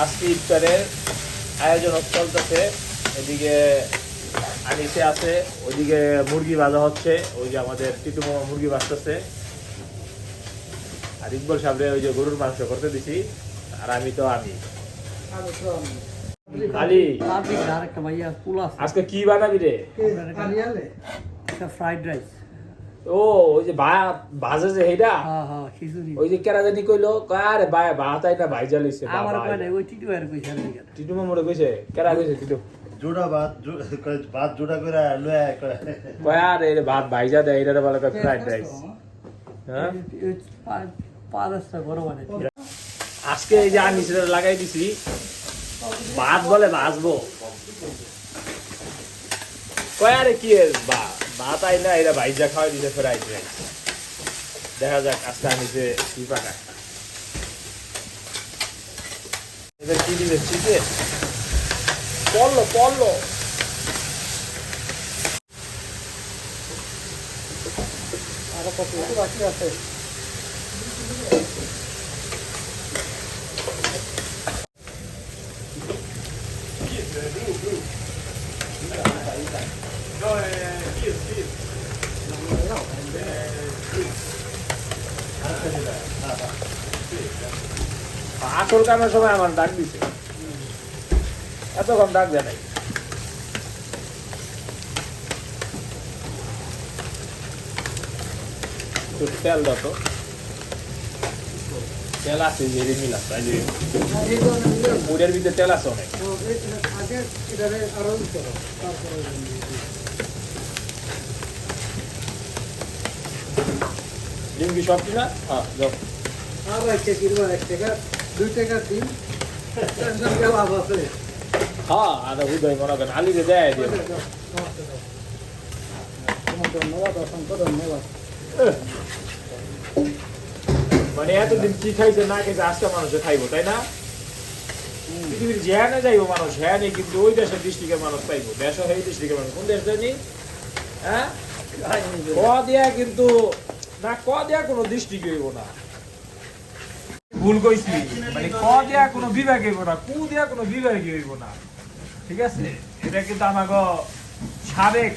আজকে ইফতারের আয়োজন চলতেছে। এদিকে আনিসে আছে ওইদিকে মুরগি ভাজা হচ্ছে ওই যে আমাদের টিটু মামা মুরগি ভাজতেছে। আর ইকবল সামনে ওই যে গরুর মাংস করতে দিছি আর আমি তো আমি। আলি আজকে কি বানাবি রে? ফ্রাইড রাইস ও ওই যে ভা- ভাজে যে এইটা হ্যাঁ হ্যাঁ খিচুড়ি। ওই যে কেরা জানি কইলো কয় আরে ভাই ভাত আইটা ভাইজা লইছে আমার কয় ওই টিটু আর কইছে টিটু মামুরে কইছে কেরা কইছে টিটু? জোড়া ভাত ভাত জোড়া করে লয়ে কয়। আরে এর ভাত ভাইজা দেয় এটারে বলে কয় ফ্রাইড রাইস। হ্যাঁ? মানে আজকে এই যে আমি সেটা লাগাই দিছি ভাত বলে ভাজবো। কয় আরে কি বা- ভাত না, এরা ভাইজা খাওয়াই দিছে ফ্রাইড রাইস দেখা যাক, আজকে আমি যে কি পাকা কি দিবে চিকেন পড়ল পড়ল। কত বাকি আছে? আসল কামের সময় আমার ডাক দিছে। এতক্ষণ ডাক দেয় নাই। তেল দাও তো। তেল আছে যে রিমিল। আছে মুড়ের ভিতরে তেল আছে অনেক। এটারে আরও করো তারপরে ডিম কি সব কিনা হ্যাঁ যাও। আর একটা কিনবো এক টাকা দুই টাকা দিন টেনশন কে লাভ আছে হ্যাঁ আর উদয় মনে করেন আলি যে দেয় দিয়ে তোমার ধন্যবাদ অসংখ্য ধন্যবাদ। মানে এতদিন কি খাইছে না খাইছে আজকে মানুষে খাইবো তাই না? পৃথিবীর যেখানে যাইবো মানুষ হ্যাঁ কিন্তু ওই দেশের ডিস্ট্রিক্টের মানুষ পাইবো। দেশ এই ডিস্ট্রিক্টের মানুষ। কোন দেশ জানি হ্যাঁ? ক দিয়া কিন্তু না ক দিয়া কোনো ডিস্ট্রিক্ট হইব না। ভুল কইছি মানে ক দিয়া কোনো বিভাগ হইব না কু দিয়া কোনো বিভাগ হইব না। ঠিক আছে? এটা কিন্তু আমাকে সাবেক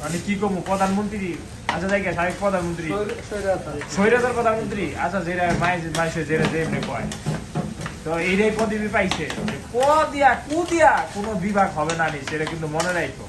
মানে কি কমু প্রধানমন্ত্রী আচ্ছা যাই সাবেক প্রধানমন্ত্রী। স্বৈরাচার। প্রধানমন্ত্রী। আচ্ছা যেটা মাইসে যেটা যেমনি কয়। তো এইটাই পদবি পাইছে ক দিয়া কু দিয়া কোনো বিভাগ হবে না নি সেটা কিন্তু মনে রাখো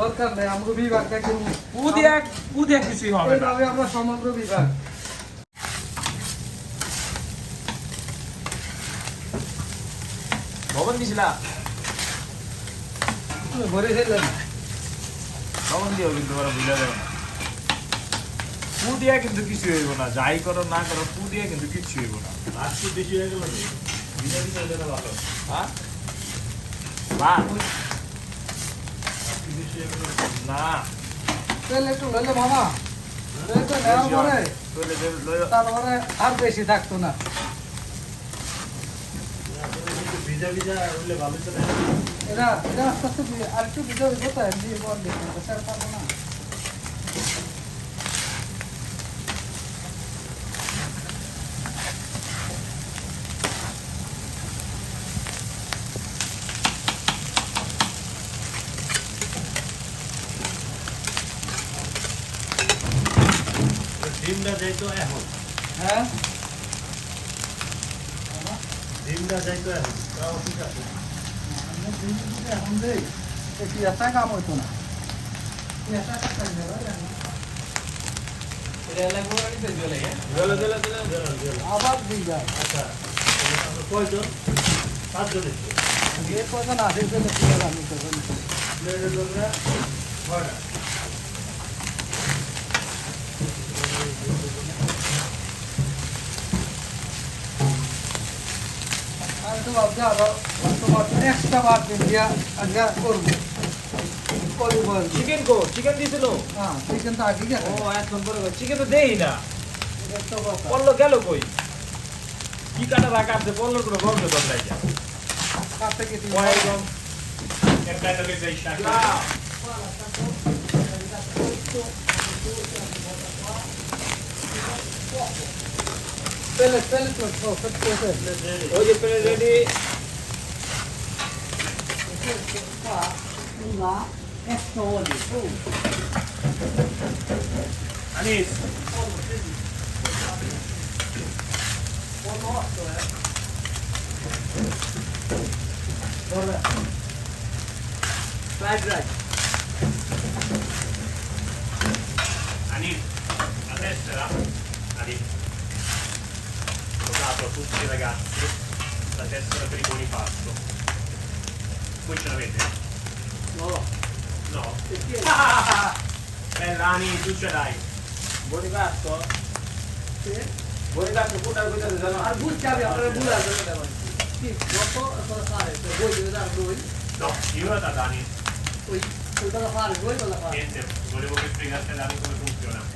দরকার নেই আমরা বিভাগটা কিন্তু কু দিয়া কিছুই হবে না। আমরা সমগ্র বিভাগ। ভবন দিছিলা? ভরে ভবন দিও কিন্তু ওরা বুঝা যাবে না। কু দিয়া কিন্তু কিছু হইব না যাই করো না করো কু দিয়া কিন্তু কিছু হইব না। আজকে বেশি হয়ে গেল ভালো। হ্যাঁ? না। তেল একটু লইলে মামা। তেল তো নেওয়ার পরে। তোলে যে লইও। তারপরে আর বেশি থাকতো না। একটু ভিজা ভিজা হলে ভালো চলে এরা এটা আস্তে আস্তে আর একটু ভিডিও দিব তো দিয়ে পর দেখুন পারব না। ডিমটা যাইতো এখন। হ্যাঁ? ডিমটা যাইতো এখন তাও ঠিক আছে। এখন দেই। এই পিঁয়াজটা কাম হইতো না। গেল, গেল। আবার দিই যায়। আচ্ছা কয়জন? পাঁচজন এসছে। যে আসে সেটা পিঁয়াজ আমি কজন প্লেটের লোকরা ছয়টা আমি তো ভাবছি আরও তোমার এক্সট্রা বার দিয়া আজকে করব। করব চিকেন কো? চিকেন দিছিল? হ্যাঁ চিকেন তো আগে ও এখন পরে চিকেন তো দেই না। পড়ল গেল কই? কি কাটা রাখা আছে? পড়ল কোনো গন্ধ বদলাই যায় কাছে কেটে কয়েকজন একটা একটা লইছে টাকা। প্লেট ও প্লেট ওই যে plate ready Anis fried rice Anis, a tessera. Anis. Ho dato a tutti i ragazzi la tessera per i buoni pasto. Voi ce l'avete? No. No? Perché? Ah! Bella Ani, tu ce l'hai. Bonifacio? Sì. Bonifacio, pure la guida del Al buccia abbiamo regolato. Sì, dopo cosa fare? Se voi dovete dare lui? No, io la da Dani. Poi, cosa fare? Voi cosa fare? Niente, volevo che spiegaste a Dani come funziona.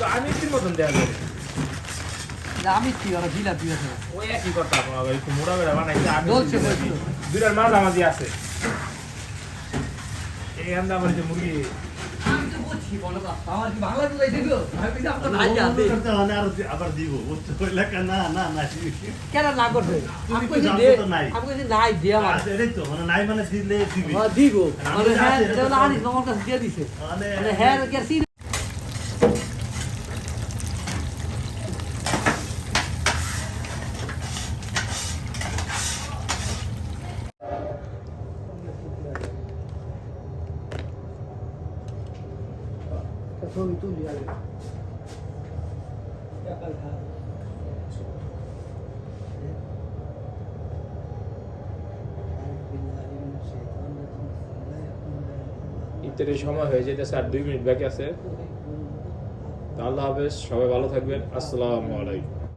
Jalebi আছে আয়, এ, দিল ভাই, দিল ভাই। আমির কি? ওই তো আমির মতন দেয়া যাবে। আমি কি আর জিলাপি আছে। ওই একই কথা আপনার একটু মোটা করে বানাইছে আমি বলছে, বলছে। দুটার মাঝামাঝি আছে। এই আমরা আমার যে মুরগি। আমি তো বুঝছি বলো আমার কি বাংলা বুঝাই দিল আমি কিন্তু আপনার ভাই আছে আবার দিব বুঝতে পারলে কা- না না না কেন না করবে তুমি আমি তো কইছি জানো দে তো নাই। আমি কইছি নাই দে আমার আচ্ছা, এটাই তো মানে নাই মানে দিলে দিবি হ্যাঁ দিব আমি মানে তো হ্যাঁ আছি, এটা তো যেটা জানি। আনিস আমার কাছে দিয়ে দিছে মানে মানে হ্যাঁ কি আর সিন ছবি তুলি আগে ইত্যাদি সময় হয়ে যেতেছে আর দুই মিনিট বাকি আছে। আল্লাহ হাফেজ, সবাই ভালো থাকবেন। আসসালামু আলাইকুম।